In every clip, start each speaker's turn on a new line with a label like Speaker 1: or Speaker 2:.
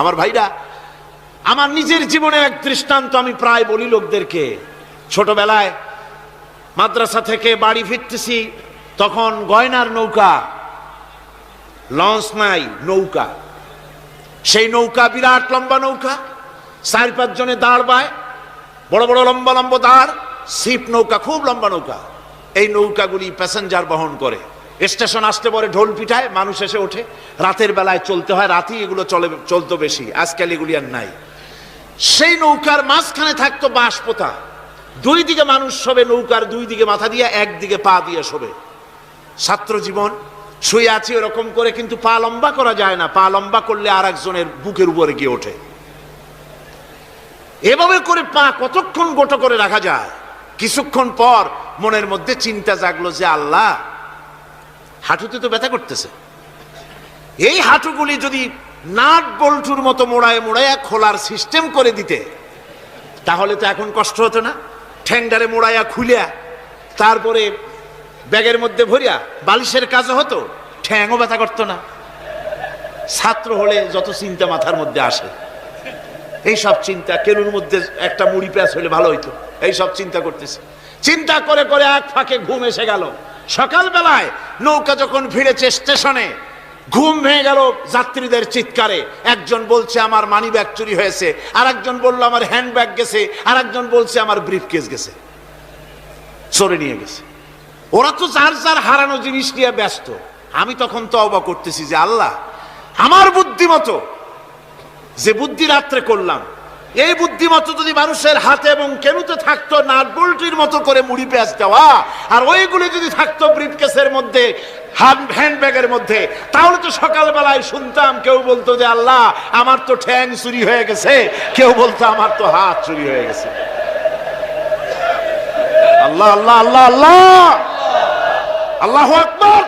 Speaker 1: আমার ভাইরা আমার নিজের জীবনে এক দৃষ্টান্ত আমি প্রায় বলি লোকদেরকে ছোটবেলায় মাদ্রাসা থেকে বাড়ি ফিরতেছি তখন গয়নার নৌকা লঞ্চ নাই নৌকা সেই নৌকা বিরাট লম্বা নৌকা চার পাঁচজনে দাঁড় পায় বড় বড় লম্বা লম্বা দাঁড় সিপ নৌকা খুব লম্বা নৌকা এই নৌকাগুলি প্যাসেঞ্জার বহন করে স্টেশন আসতে পরে ঢোল পিঠায় মানুষ এসে ওঠে রাতের বেলায় চলতে হয় রাতেই এগুলো চলে চলতো বেশি আজকাল এগুলি আর নাই সেই নৌকার মাঝখানে থাকতো বাঁশ পোতা দুই দিকে মানুষ শোবে নৌকার দুই দিকে মাথা দিয়ে একদিকে পা দিয়ে শোবে ছাত্র জীবন শুয়ে আছি ওরকম করে কিন্তু পা লম্বা করা যায় না পা লম্বা করলে আর একজনের বুকের উপরে গিয়ে ওঠে এভাবে করে পা কতক্ষণ গোটো করে রাখা যায় কিছুক্ষণ পর মনের মধ্যে চিন্তা জাগলো যে আল্লাহ হাঁটুতে তো ব্যথা করতেছে এই হাঁটুগুলি যদি নাট বল্টুর মতো মোড়ায় মোড়ায় খোলার সিস্টেম করে দিতে তাহলে তো এখন কষ্ট হতো না ঠ্যাংডারে মোড়াইয়া খুলিয়া তারপরে ব্যাগের মধ্যে ভরিয়া বালিশের কাজও হতো ঠ্যাংও ব্যথা করতো না ছাত্র হলে যত চিন্তা মাথার মধ্যে আসে এই সব চিন্তা কেনুর মধ্যে একটা মুড়ি পেঁয়াজ হলে ভালো হইতো এইসব চিন্তা করতেছে চিন্তা করে করে এক ফাঁকে ঘুম এসে গেল সকালবেলায় নৌকা যখন ভিড়েছে স্টেশনে ঘুম ভেঙে গেল যাত্রীদের চিৎকারে একজন বলছে আমার মানি ব্যাগ চুরি হয়েছে আর একজন বললো আমার হ্যান্ডব্যাগ গেছে আর একজন বলছে আমার ব্রিফ কেস গেছে চড়ে নিয়ে গেছে ওরা তো যার যার হারানো জিনিস নিয়ে ব্যস্ত আমি তখন তো অবা করতেছি যে আল্লাহ আমার বুদ্ধিমতো যে বুদ্ধি রাত্রে করলাম এই বুদ্ধিমত্ত যদি মানুষের হাতে এবং কেনুতে থাকতো নাটবোল্টির মতো করে মুড়ি পেঁয়াজ দেওয়া আর ওইগুলি যদি থাকতো ব্রিফকেসের মধ্যে হ্যান্ড হ্যান্ড ব্যাগের মধ্যে তাহলে তো সকালবেলায় শুনতাম কেউ বলতো যে আল্লাহ আমার তো ঠ্যাং চুরি হয়ে গেছে কেউ বলতো আমার তো হাত চুরি হয়ে গেছে আল্লাহ আল্লাহ আল্লাহ আল্লাহ আল্লাহ আকবর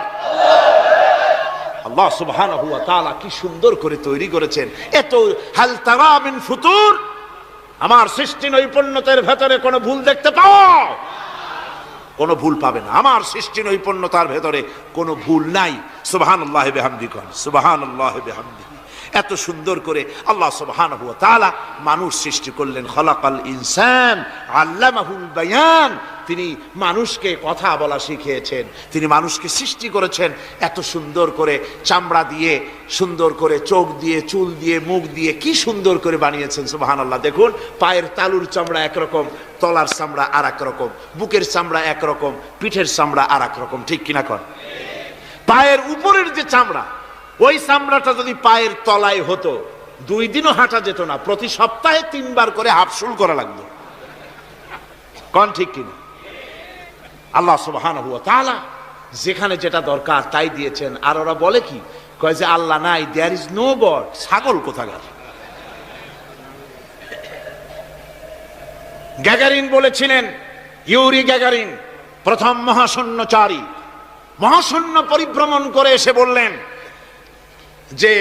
Speaker 1: আল্লাহ সুবহানাহু ওয়া তাআলা কি সুন্দর করে তৈরি করেছেন এত হাল তারা মিন ফুতুর আমার সৃষ্টি নৈপুণ্যতার ভেতরে কোনো ভুল দেখতে পাও কোনো ভুল পাবে না আমার সৃষ্টি নৈপুণ্যতার ভেতরে কোনো ভুল নাই সুবাহ আল্লাহ বেহামদি কন সুবাহান আল্লাহ বেহামদি এত সুন্দর করে আল্লাহ সুবহান তালা মানুষ সৃষ্টি করলেন খলাকাল ইনসান মাহুল বয়ান তিনি মানুষকে কথা বলা শিখিয়েছেন তিনি মানুষকে সৃষ্টি করেছেন এত সুন্দর করে চামড়া দিয়ে সুন্দর করে চোখ দিয়ে চুল দিয়ে মুখ দিয়ে কি সুন্দর করে বানিয়েছেন সুবাহান আল্লাহ দেখুন পায়ের তালুর চামড়া একরকম তলার চামড়া আর এক রকম বুকের চামড়া একরকম পিঠের চামড়া আর এক রকম ঠিক কিনা কর পায়ের উপরের যে চামড়া ওই চামড়াটা যদি পায়ের তলায় হতো দুই দিনও হাঁটা যেত না প্রতি সপ্তাহে তিনবার করে হাফসুল করা লাগতো কন ঠিক কিনা আল্লাহ সুবাহান হুয়া তাহলে যেখানে যেটা দরকার তাই দিয়েছেন আর ওরা বলে কি কয় যে আল্লাহ নাই দেয়ার ইজ নো গড ছাগল কোথাকার গ্যাগারিন বলেছিলেন ইউরি গ্যাগারিন প্রথম মহাশূন্যচারী মহাশূন্য পরিভ্রমণ করে এসে বললেন যে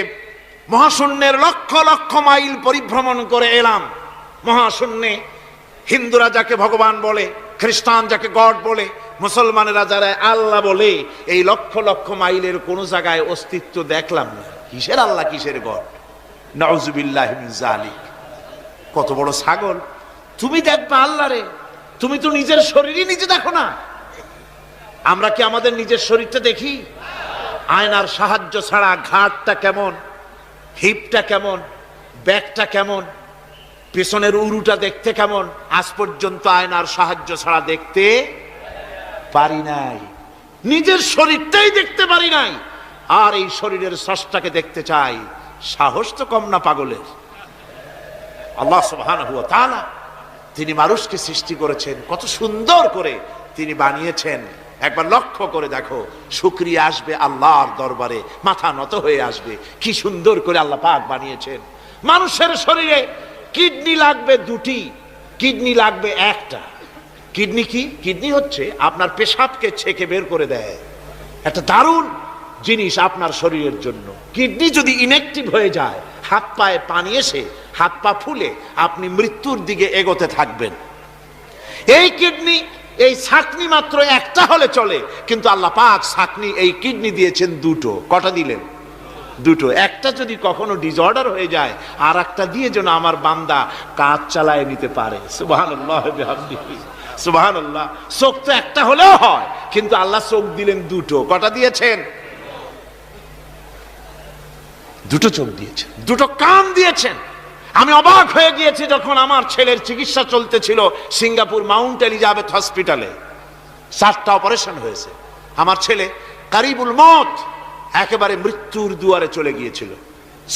Speaker 1: মহাশূন্যের লক্ষ লক্ষ মাইল পরিভ্রমণ করে এলাম মহাশূন্যে হিন্দুরা যাকে ভগবান বলে খ্রিস্টান যাকে গড বলে মুসলমানেরা যারা আল্লাহ বলে এই লক্ষ লক্ষ মাইলের কোনো জায়গায় অস্তিত্ব দেখলাম না কিসের আল্লাহ কিসের গড নজুবিল্লাহ কত বড় ছাগল তুমি দেখবা আল্লাহ রে তুমি তো নিজের শরীরই নিজে দেখো না আমরা কি আমাদের নিজের শরীরটা দেখি আয়নার সাহায্য ছাড়া ঘাটটা কেমন হিপটা কেমন ব্যাকটা কেমন পেছনের উরুটা দেখতে কেমন আজ পর্যন্ত আয়নার সাহায্য ছাড়া দেখতে পারি নাই নিজের শরীরটাই দেখতে পারি নাই আর এই শরীরের সষ্টাকে দেখতে চাই সাহস তো কম না পাগলের আল্লাহ সুহান হুয়া তা তিনি মানুষকে সৃষ্টি করেছেন কত সুন্দর করে তিনি বানিয়েছেন একবার লক্ষ্য করে দেখো শুক্রিয়া আসবে আল্লাহর দরবারে মাথা নত হয়ে আসবে কি সুন্দর করে আল্লাহ পাক বানিয়েছেন মানুষের শরীরে কিডনি লাগবে দুটি কিডনি লাগবে একটা কিডনি কি কিডনি হচ্ছে আপনার পেশাবকে ছেকে বের করে দেয় একটা দারুণ জিনিস আপনার শরীরের জন্য কিডনি যদি ইনেকটিভ হয়ে যায় হাত পায়ে পানি এসে হাত পা ফুলে আপনি মৃত্যুর দিকে এগোতে থাকবেন এই কিডনি এই ছাকনি মাত্র একটা হলে চলে কিন্তু আল্লাহ পাক ছাকনি এই কিডনি দিয়েছেন দুটো কটা দিলেন দুটো একটা যদি কখনো ডিসঅর্ডার হয়ে যায় আর একটা দিয়ে যেন আমার বান্দা কাজ চালায় নিতে পারে সুবাহান্লাহ সুবাহান্লাহ চোখ তো একটা হলেও হয় কিন্তু আল্লাহ চোখ দিলেন দুটো কটা দিয়েছেন দুটো চোখ দিয়েছেন দুটো কান দিয়েছেন আমি অবাক হয়ে গিয়েছি যখন আমার ছেলের চিকিৎসা চলতেছিল সিঙ্গাপুর মাউন্ট এলিজাবেথ হসপিটালে চারটা অপারেশন হয়েছে আমার ছেলে কারিবুল মত একেবারে মৃত্যুর দুয়ারে চলে গিয়েছিল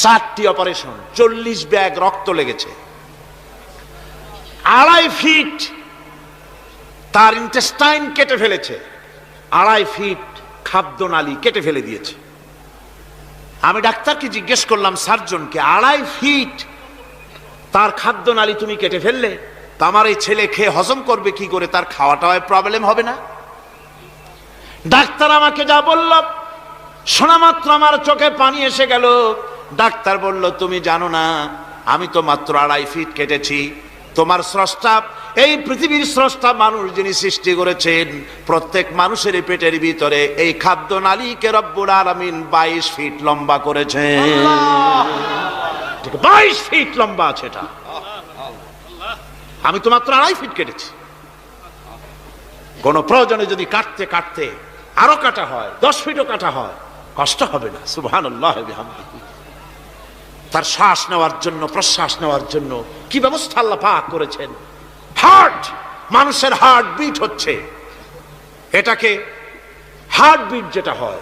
Speaker 1: চারটি অপারেশন চল্লিশ ব্যাগ রক্ত লেগেছে আড়াই ফিট তার ইন্টেস্টাইন কেটে ফেলেছে আড়াই ফিট খাদ্য নালী কেটে ফেলে দিয়েছে আমি ডাক্তারকে জিজ্ঞেস করলাম সার্জনকে আড়াই ফিট তার খাদ্য নালী তুমি কেটে ফেললে তা আমার এই ছেলে খেয়ে হজম করবে কি করে তার খাওয়াটায় প্রবলেম হবে না ডাক্তার আমাকে যা বলল শোনা মাত্র আমার চোখে পানি এসে গেল ডাক্তার বলল তুমি জানো না আমি তো মাত্র আড়াই ফিট কেটেছি তোমার স্রষ্টা এই পৃথিবীর স্রষ্টা মানুষ যিনি সৃষ্টি করেছেন প্রত্যেক মানুষের পেটের ভিতরে এই খাদ্য নালী কেরব্বুর আলমিন বাইশ ফিট লম্বা করেছেন থেকে বাইশ ফিট লম্বা আছে এটা আমি তো মাত্র আড়াই ফিট কেটেছি প্রয়োজনে যদি কাটতে কাটতে আরো কাটা হয় দশ ফিটও কাটা হয় কষ্ট হবে না সুবহান তার শ্বাস নেওয়ার জন্য প্রশ্বাস নেওয়ার জন্য কি ব্যবস্থা আল্লাহ পাক করেছেন হার্ট মানুষের হার্ট বিট হচ্ছে এটাকে হার্ট বিট যেটা হয়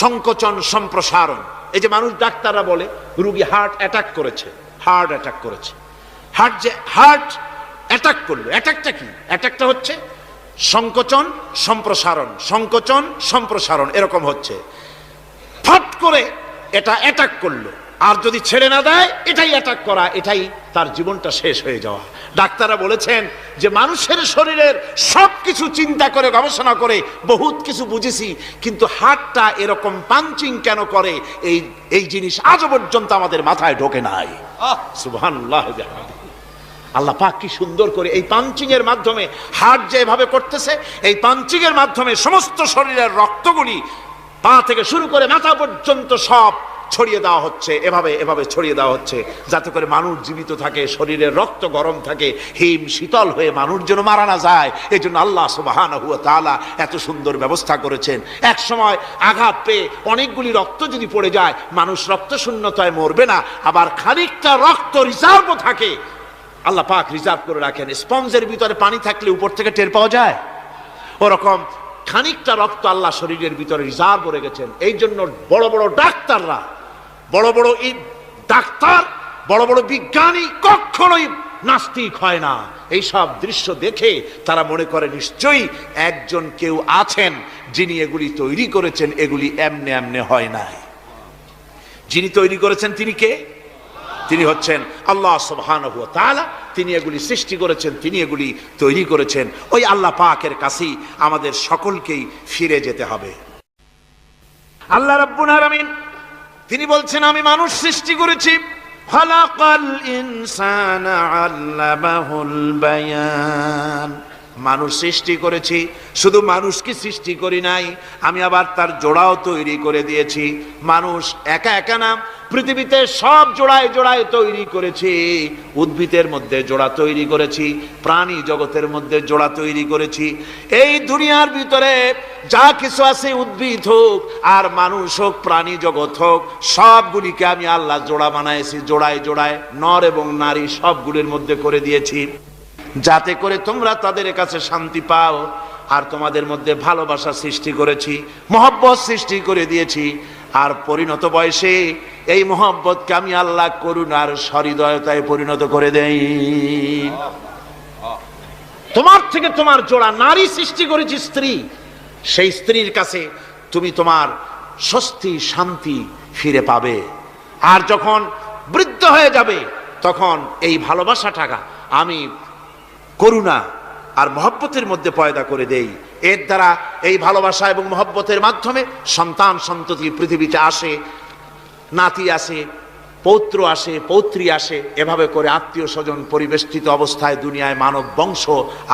Speaker 1: সংকোচন সম্প্রসারণ এই যে মানুষ ডাক্তাররা বলে রুগী হার্ট অ্যাটাক করেছে হার্ট অ্যাটাক করেছে হার্ট যে হার্ট অ্যাটাক করলো অ্যাটাকটা কি অ্যাটাকটা হচ্ছে সংকোচন সম্প্রসারণ সংকোচন সম্প্রসারণ এরকম হচ্ছে ফট করে এটা অ্যাটাক করলো আর যদি ছেড়ে না দেয় এটাই অ্যাটাক করা এটাই তার জীবনটা শেষ হয়ে যাওয়া ডাক্তাররা বলেছেন যে মানুষের শরীরের সব কিছু চিন্তা করে গবেষণা করে বহুত কিছু বুঝেছি কিন্তু হাটটা এরকম পাঞ্চিং কেন করে এই এই জিনিস আজ পর্যন্ত আমাদের মাথায় ঢোকে নাই সুবহানাল্লাহ আল্লাহ পাক কি সুন্দর করে এই পাঞ্চিং এর মাধ্যমে যে যেভাবে করতেছে এই পাঞ্চিং এর মাধ্যমে সমস্ত শরীরের রক্তগুলি পা থেকে শুরু করে মাথা পর্যন্ত সব ছড়িয়ে দেওয়া হচ্ছে এভাবে এভাবে ছড়িয়ে দেওয়া হচ্ছে যাতে করে মানুষ জীবিত থাকে শরীরে রক্ত গরম থাকে হিম শীতল হয়ে মানুষ যেন মারা না যায় এই জন্য আল্লাহ সুবাহান হুয়া তালা এত সুন্দর ব্যবস্থা করেছেন এক সময় আঘাত পেয়ে অনেকগুলি রক্ত যদি পড়ে যায় মানুষ রক্ত শূন্যতায় মরবে না আবার খানিকটা রক্ত রিজার্ভও থাকে আল্লাহ পাক রিজার্ভ করে রাখেন স্পঞ্জের ভিতরে পানি থাকলে উপর থেকে টের পাওয়া যায় ওরকম খানিকটা রক্ত আল্লাহ শরীরের ভিতরে রিজার্ভ করে গেছেন এই জন্য বড় বড় ডাক্তাররা বড় বড় এই ডাক্তার বড় বড় বিজ্ঞানী কখনোই নাস্তিক হয় না এইসব দৃশ্য দেখে তারা মনে করে নিশ্চয়ই একজন কেউ আছেন যিনি এগুলি তৈরি করেছেন এগুলি এমনে এমনে হয় নাই যিনি তৈরি করেছেন তিনি কে তিনি হচ্ছেন আল্লাহ সুবহান তিনি এগুলি সৃষ্টি করেছেন তিনি এগুলি তৈরি করেছেন ওই আল্লাহ পাকের কাছেই আমাদের সকলকেই ফিরে যেতে হবে আল্লাহ রব্বুন আরামিন তিনি বলছেন আমি মানুষ সৃষ্টি করেছি খলাকাল ইনসানা আল্লাহুল বায়ান মানুষ সৃষ্টি করেছি শুধু মানুষকে সৃষ্টি করি নাই আমি আবার তার জোড়াও তৈরি করে দিয়েছি মানুষ একা একা না পৃথিবীতে সব জোড়ায় জোড়ায় তৈরি করেছি উদ্ভিদের মধ্যে জোড়া তৈরি করেছি প্রাণী জগতের মধ্যে জোড়া তৈরি করেছি এই দুনিয়ার ভিতরে যা কিছু আছে উদ্ভিদ হোক আর মানুষ হোক প্রাণী জগৎ হোক সবগুলিকে আমি আল্লাহ জোড়া বানাইছি জোড়ায় জোড়ায় নর এবং নারী সবগুলির মধ্যে করে দিয়েছি যাতে করে তোমরা তাদের কাছে শান্তি পাও আর তোমাদের মধ্যে ভালোবাসা সৃষ্টি করেছি মহব্বত সৃষ্টি করে দিয়েছি আর পরিণত বয়সে এই মহব্বতকে আমি আল্লাহ করুন আর সরিদয়তায় পরিণত করে দেই তোমার থেকে তোমার জোড়া নারী সৃষ্টি করেছি স্ত্রী সেই স্ত্রীর কাছে তুমি তোমার স্বস্তি শান্তি ফিরে পাবে আর যখন বৃদ্ধ হয়ে যাবে তখন এই ভালোবাসা টাকা আমি করুণা আর মহব্বতের মধ্যে পয়দা করে দেই এর দ্বারা এই ভালোবাসা এবং মহব্বতের মাধ্যমে সন্তান সন্ততি পৃথিবীতে আসে নাতি আসে পৌত্র আসে পৌত্রী আসে এভাবে করে আত্মীয় স্বজন পরিবেষ্টিত অবস্থায় দুনিয়ায় মানব বংশ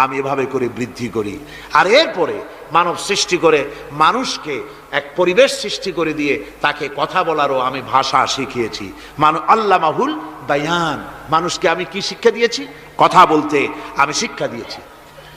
Speaker 1: আমি এভাবে করে বৃদ্ধি করি আর এরপরে মানব সৃষ্টি করে মানুষকে এক পরিবেশ সৃষ্টি করে দিয়ে তাকে কথা বলারও আমি ভাষা শিখিয়েছি মানু মাহুল বায়ান মানুষকে আমি কি শিক্ষা দিয়েছি কথা বলতে আমি শিক্ষা দিয়েছি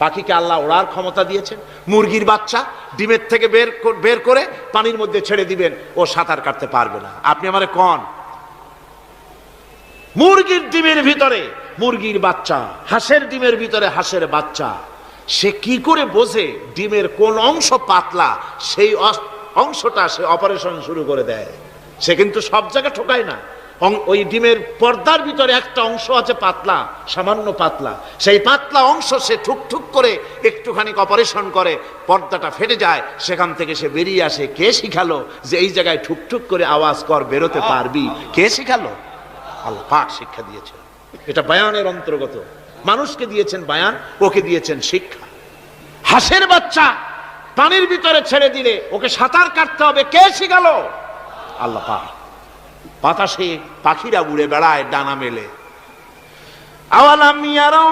Speaker 1: পাখিকে আল্লাহ ওড়ার ক্ষমতা দিয়েছেন মুরগির বাচ্চা ডিমের থেকে বের বের করে পানির মধ্যে ছেড়ে দিবেন ও সাঁতার কাটতে পারবে না আপনি আমার কন মুরগির ডিমের ভিতরে মুরগির বাচ্চা হাঁসের ডিমের ভিতরে হাঁসের বাচ্চা সে কি করে বোঝে ডিমের কোন অংশ পাতলা সেই অংশটা সে অপারেশন শুরু করে দেয় সে কিন্তু সব জায়গায় ঠোকায় না ওই ডিমের পর্দার ভিতরে একটা অংশ আছে পাতলা সামান্য পাতলা সেই পাতলা অংশ সে ঠুকঠুক করে একটুখানি অপারেশন করে পর্দাটা ফেটে যায় সেখান থেকে সে বেরিয়ে আসে কে শিখালো যে এই জায়গায় ঠুকঠুক করে আওয়াজ কর বেরোতে পারবি কে শিখালো আল্লাহ পাক শিক্ষা দিয়েছে এটা বায়ানের অন্তর্গত মানুষকে দিয়েছেন বায়ান ওকে দিয়েছেন শিক্ষা হাঁসের বাচ্চা পানির ভিতরে ছেড়ে দিলে ওকে সাঁতার কাটতে হবে কে শিখালো আল্লাহ পাক বাতাসে পাখিরা উড়ে বেড়ায় ডানা মেলে আওয়ালাম ইয়ারাও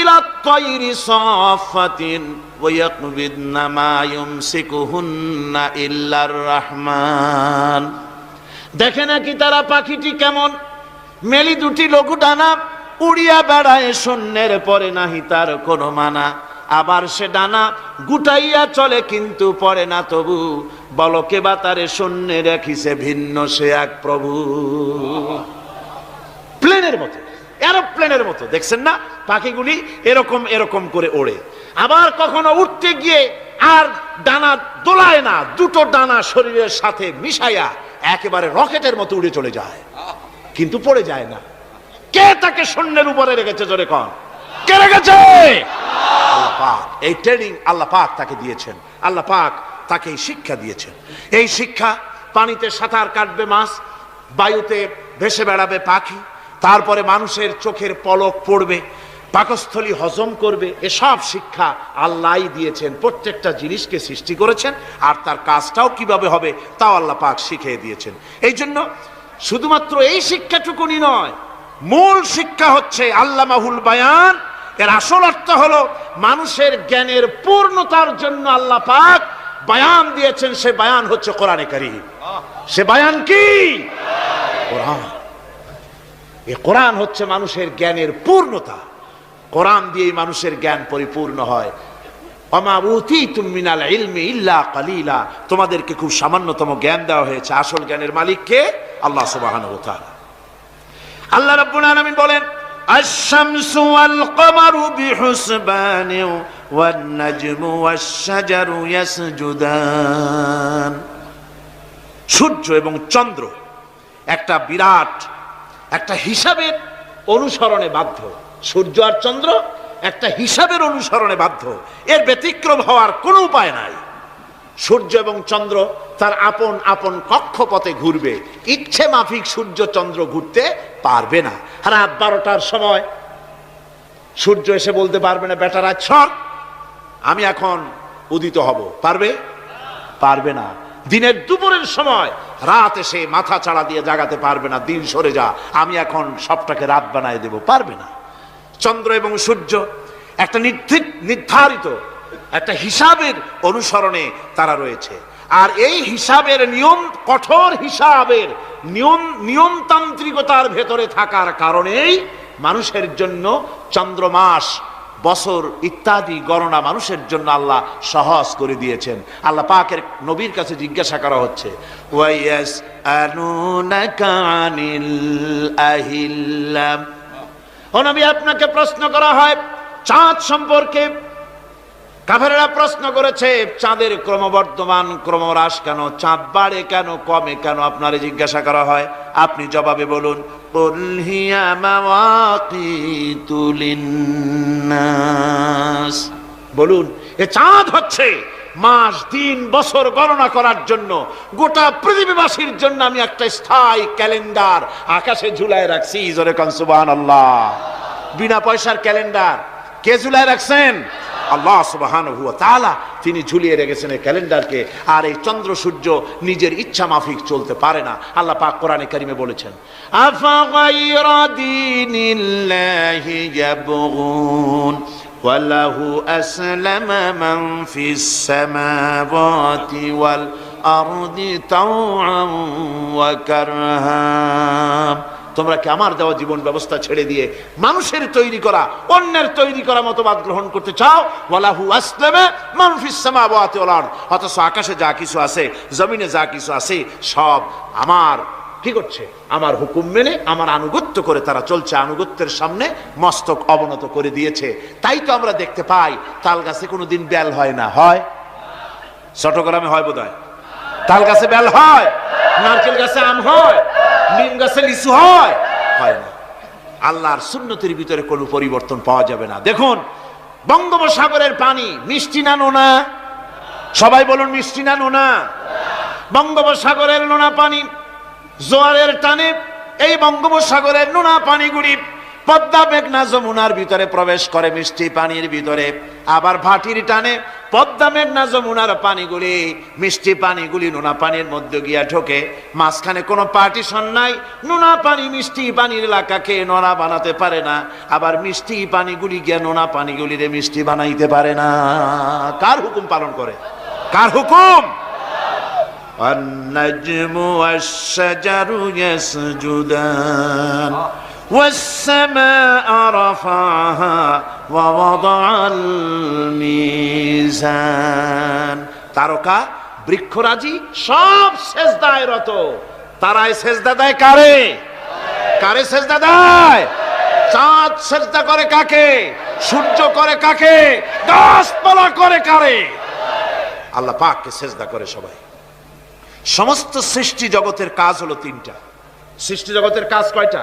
Speaker 1: ইলা তৈরি সাফাতিন ওয়াকবিদনা মা ইউমসিকুহুন্না ইল্লার রহমান দেখে নাকি তারা পাখিটি কেমন মেলি দুটি লঘু ডানা উড়িয়া বেড়ায় শূন্যের পরে নাহি তার কোনো মানা আবার সে ডানা গুটাইয়া চলে কিন্তু পরে না তবু বলকে বা তারে শূন্যে রাখিছে ভিন্ন সে এক প্রভু প্লেনের মতো এরোপ্লেনের মতো দেখছেন না পাখিগুলি এরকম এরকম করে ওড়ে আবার কখনো উঠতে গিয়ে আর ডানা দোলায় না দুটো ডানা শরীরের সাথে মিশাইয়া একেবারে রকেটের মতো উড়ে চলে যায় কিন্তু পড়ে যায় না কে তাকে শূন্যের উপরে রেখেছে জোরে কন কে রেখেছে এই ট্রেনিং আল্লাহ পাক তাকে দিয়েছেন আল্লাহ পাক তাকে এই শিক্ষা দিয়েছেন এই শিক্ষা পানিতে সাঁতার কাটবে মাছ বায়ুতে ভেসে বেড়াবে পাখি তারপরে মানুষের চোখের পলক পড়বে পাকস্থলী হজম করবে এসব শিক্ষা আল্লাহ দিয়েছেন প্রত্যেকটা জিনিসকে সৃষ্টি করেছেন আর তার কাজটাও কিভাবে হবে তাও আল্লাহ পাক শিখিয়ে দিয়েছেন এই জন্য শুধুমাত্র এই শিক্ষাটুকুনি নয় মূল শিক্ষা হচ্ছে আল্লাহ মাহুল বায়ান এর আসল অর্থ হলো মানুষের জ্ঞানের পূর্ণতার জন্য আল্লাহ পাক বায়ান দিয়েছেন সে বায়ান হচ্ছে কোরআনে কারিম সে বায়ান কি কোরআন এ কোরআন হচ্ছে মানুষের জ্ঞানের পূর্ণতা কোরআন দিয়েই মানুষের জ্ঞান পরিপূর্ণ হয় মিনাল ইলমি ইল্লা কালিলা তোমাদেরকে খুব সামান্যতম জ্ঞান দেওয়া হয়েছে আসল জ্ঞানের মালিককে আল্লাহ সুবাহান আল্লাহ রব্বুল আলমিন বলেন আশামসু আল কমারু বিহুসবানিও والنجم والشجر يسجدان সূর্য এবং চন্দ্র একটা বিরাট একটা হিসাবের অনুসরণে বাধ্য সূর্য আর চন্দ্র একটা হিসাবের অনুসরণে বাধ্য এর ব্যতিক্রম হওয়ার কোনো উপায় নাই সূর্য এবং চন্দ্র তার আপন আপন কক্ষপথে ঘুরবে ইচ্ছে মাফিক সূর্য চন্দ্র ঘুরতে পারবে না রাত বারোটার সময় সূর্য এসে বলতে পারবে না বেটারা ছট আমি এখন উদিত হব পারবে পারবে না দিনের দুপুরের সময় রাত এসে মাথা চাড়া দিয়ে জাগাতে পারবে না দিন সরে যা আমি এখন সবটাকে রাত বানায় দেব পারবে না চন্দ্র এবং সূর্য একটা নির্ধারিত একটা হিসাবের অনুসরণে তারা রয়েছে আর এই হিসাবের নিয়ম কঠোর হিসাবের নিয়ম নিয়মতান্ত্রিকতার ভেতরে থাকার কারণেই মানুষের জন্য চন্দ্রমাস বছর ইত্যাদি গণনা মানুষের জন্য আল্লাহ সহজ করে দিয়েছেন আল্লাহ পাকের নবীর কাছে জিজ্ঞাসা করা হচ্ছে ও নবী আপনাকে প্রশ্ন করা হয় চাঁদ সম্পর্কে কাফেরা প্রশ্ন করেছে চাঁদের ক্রমবর্ধমান ক্রমহ্রাস কেন চাঁদ বাড়ে কেন কমে কেন আপনারে জিজ্ঞাসা করা হয় আপনি জবাবে বলুন বলুন এ চাঁদ হচ্ছে মাস দিন বছর গণনা করার জন্য গোটা পৃথিবীবাসীর জন্য আমি একটা স্থায়ী ক্যালেন্ডার আকাশে ঝুলায় রাখছি আল্লাহ বিনা পয়সার ক্যালেন্ডার কে ঝুলায় রাখছেন আল্লাহ সুবাহান হুয়া তালা তিনি ঝুলিয়ে রেখেছেন এই ক্যালেন্ডারকে আর এই চন্দ্র সূর্য নিজের ইচ্ছা মাফিক চলতে পারে না আল্লাহ পাক কোরআনে কারিমে বলেছেন وله أسلم من في السماوات والأرض طوعا وكرها তোমরা কি আমার দেওয়া জীবন ব্যবস্থা ছেড়ে দিয়ে মানুষের তৈরি করা অন্যের তৈরি করা মতবাদ গ্রহণ করতে চাও ওয়ালাহু আসলামে মানুষ অথচ আকাশে যা কিছু আছে জমিনে যা কিছু আছে সব আমার কি করছে আমার হুকুম মেনে আমার আনুগত্য করে তারা চলছে আনুগত্যের সামনে মস্তক অবনত করে দিয়েছে তাই তো আমরা দেখতে পাই তাল গাছে কোনোদিন ব্যাল হয় না হয় চট্টগ্রামে হয় বোধ হয় তাল গাছে ব্যাল হয় নারকেল গাছে আম হয় নিম গাছে লিচু হয় হয় না আল্লাহর সুন্নতির ভিতরে কোনো পরিবর্তন পাওয়া যাবে না দেখুন বঙ্গোপসাগরের পানি মিষ্টি না নোনা সবাই বলুন মিষ্টি না নোনা বঙ্গোপসাগরের নোনা পানি জোয়ারের টানে এই বঙ্গোপসাগরের নোনা পানিগুড়ি পদ্মা মেঘনা যমুনার ভিতরে প্রবেশ করে মিষ্টি পানির ভিতরে আবার ভাটির টানে পদ্মা মেঘনা যমুনার পানিগুলি মিষ্টি পানিগুলি নোনা পানির মধ্যে গিয়া ঢোকে মাঝখানে কোনো পার্টিশন নাই নোনা পানি মিষ্টি পানির এলাকাকে নোনা বানাতে পারে না আবার মিষ্টি পানিগুলি গিয়া নোনা পানিগুলিরে মিষ্টি বানাইতে পারে না কার হুকুম পালন করে কার হুকুম النجم والشجر يسجدان والسماء رفعها ووضع الميزان তারকা বৃক্ষরাজি সব সেজদায় রত তারাই শেষ দেয় কারে কারে শেষ দেয় চাঁদ সেজদা করে কাকে সূর্য করে কাকে গাছপালা করে কারে আল্লাহ পাককে সেজদা করে সবাই সমস্ত সৃষ্টি জগতের কাজ হলো তিনটা সৃষ্টি জগতের কাজ কয়টা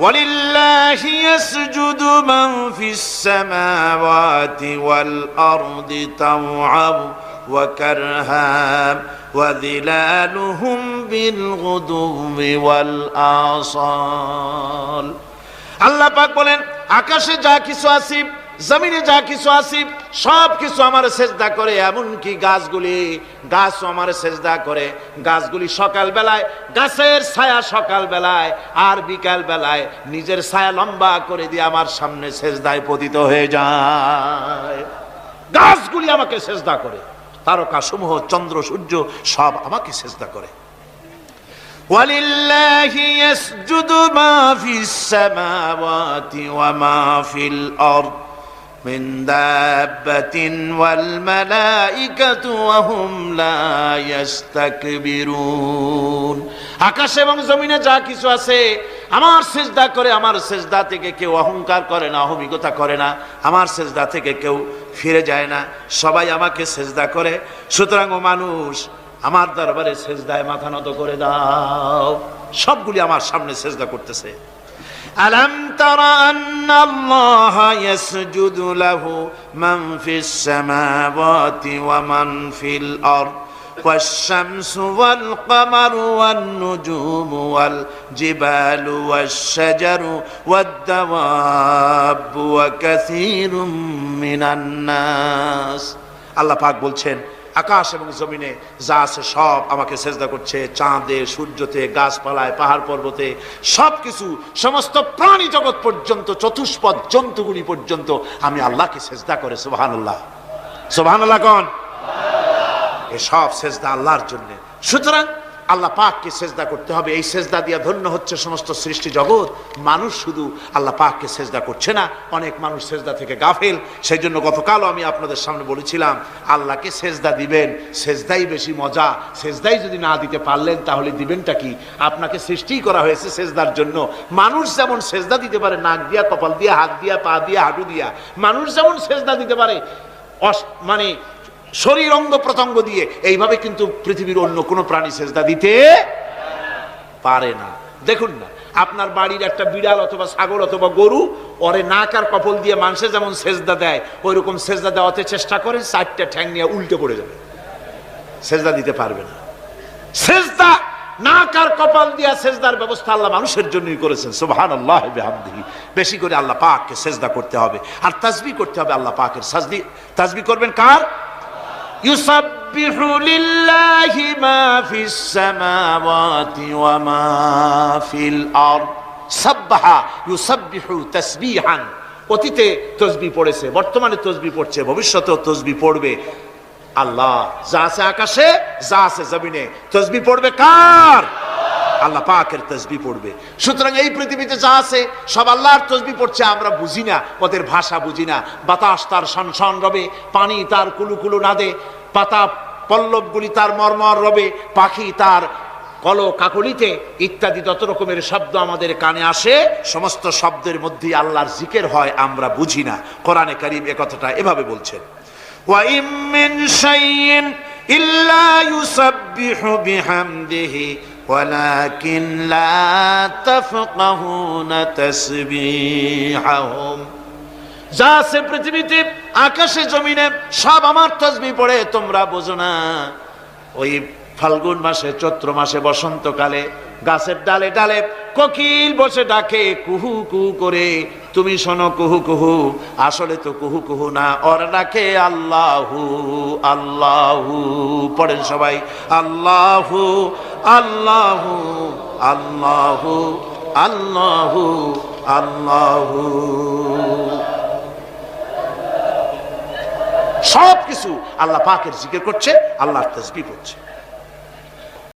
Speaker 1: ولله يسجد من في السماوات والأرض طوعا وكرها وذلالهم بالغدو والآصال আল্লাহ পাক বলেন আকাশে যা কিছু আসিব জমিনে যা কিছু আছে সব কিছু আমার সেজদা করে এমনকি গাছগুলি গাছও আমার সেজদা করে গাছগুলি সকালবেলায় গাছের ছায়া সকালবেলায় আর বিকালবেলায় নিজের ছায়া লম্বা করে দিয়ে আমার সামনে সেজদায় পতিত হয়ে যায় গাছগুলি আমাকে সেজদা করে তারকা সমূহ চন্দ্র সূর্য সব আমাকে সেজদা করে ولله يسجد ما في السماوات وما في الأرض من دابة والملائكة وهم لا يستكبرون আকাশ এবং জমিনে যা কিছু আছে আমার সেজদা করে আমার সেজদা থেকে কেউ অহংকার করে না অহমিকতা করে না আমার সেজদা থেকে কেউ ফিরে যায় না সবাই আমাকে সেজদা করে সুতরাং ও মানুষ আমার দরবারে সেজদায় মাথা নত করে দাও সবগুলি আমার সামনে সেজদা করতেছে ألم تر أن الله يسجد له من في السماوات ومن في الأرض والشمس والقمر والنجوم والجبال والشجر والدواب وكثير من الناس আল্লাহ পাক বলছেন আকাশ এবং জমিনে যা আছে সব আমাকে চেষ্টা করছে চাঁদে সূর্যতে গাছপালায় পাহাড় পর্বতে সব কিছু সমস্ত প্রাণী জগৎ পর্যন্ত চতুষ্পদ জন্তুগুলি পর্যন্ত আমি আল্লাহকে চেষ্টা করে সোহানুল্লাহ সোহানুল্লাহ কন এ সব চেষ্টা আল্লাহর জন্যে সুতরাং আল্লাহ পাককে সেজদা করতে হবে এই সেজদা দিয়া ধন্য হচ্ছে সমস্ত সৃষ্টি জগৎ মানুষ শুধু আল্লাহ পাককে সেজদা করছে না অনেক মানুষ সেজদা থেকে গাফেল সেই জন্য গতকালও আমি আপনাদের সামনে বলেছিলাম আল্লাহকে সেজদা দিবেন সেজদাই বেশি মজা সেজদাই যদি না দিতে পারলেন তাহলে দিবেনটা কি আপনাকে সৃষ্টি করা হয়েছে সেজদার জন্য মানুষ যেমন সেজদা দিতে পারে নাক দিয়া কপাল দিয়া হাত দিয়া পা দিয়া হাঁটু দিয়া মানুষ যেমন সেজদা দিতে পারে মানে শরীর অঙ্গ প্রত্যঙ্গ দিয়ে এইভাবে কিন্তু পৃথিবীর অন্য কোনো প্রাণী সেজদা দিতে পারে না দেখুন না আপনার বাড়ির একটা বিড়াল অথবা ছাগল অথবা গরু ওরে নাকার কপল দিয়ে মানুষে যেমন সেজদা দেয় ওই রকম সেজদা দেওয়াতে চেষ্টা করে চারটা ঠ্যাং নিয়ে উল্টে পড়ে যাবে সেজদা দিতে পারবে না সেজদা নাকার কপাল দিয়া সেজদার ব্যবস্থা আল্লাহ মানুষের জন্যই করেছেন সোহান আল্লাহ বেহামদিহি বেশি করে আল্লাহ পাককে সেজদা করতে হবে আর তাজবি করতে হবে আল্লাহ পাকের সাজদি তাজবি করবেন কার يسبح لله ما في السماوات وما في الأرض سبح يسبح تسبيحا অতীতে তসবি পড়েছে বর্তমানে তসবি পড়ছে ভবিষ্যতেও তসবি পড়বে আল্লাহ যা আছে আকাশে যা আছে জমিনে তসবি পড়বে কার আল্লাহ পাকের তসবি পড়বে সুতরাং এই পৃথিবীতে যা আছে সব আল্লাহর তসবি পড়ছে আমরা বুঝি না ওদের ভাষা বুঝি না বাতাস তার সন রবে পানি তার কুলুকুলু নাদে পাতা পল্লবগুলি তার মর্মর রবে পাখি তার কল কাকলিতে ইত্যাদি যত রকমের শব্দ আমাদের কানে আসে সমস্ত শব্দের মধ্যে আল্লাহর জিকের হয় আমরা বুঝি না কোরআনে কারিম এ কথাটা এভাবে বলছেন ওয়াইমিন শাইইন ইল্লা ইউসাব্বিহু বিহামদিহি ولكن لا تفقهون تسبيحهم যা আছে পৃথিবীতে আকাশে জমিনে সব আমার তসবি পড়ে তোমরা বোঝো না ওই ফাল্গুন মাসে চৈত্র মাসে বসন্তকালে গাছের ডালে ডালে কোকিল বসে ডাকে কুহু কুহু করে তুমি শোনো কুহু কুহু আসলে তো কুহু কুহু না অর ডাকে আল্লাহু আল্লাহু পড়েন সবাই আল্লাহু আল্লাহু আল্লাহু আল্লাহু আল্লাহু সব কিছু আল্লাহ পাকের জিকির করছে আল্লাহর তসবি করছে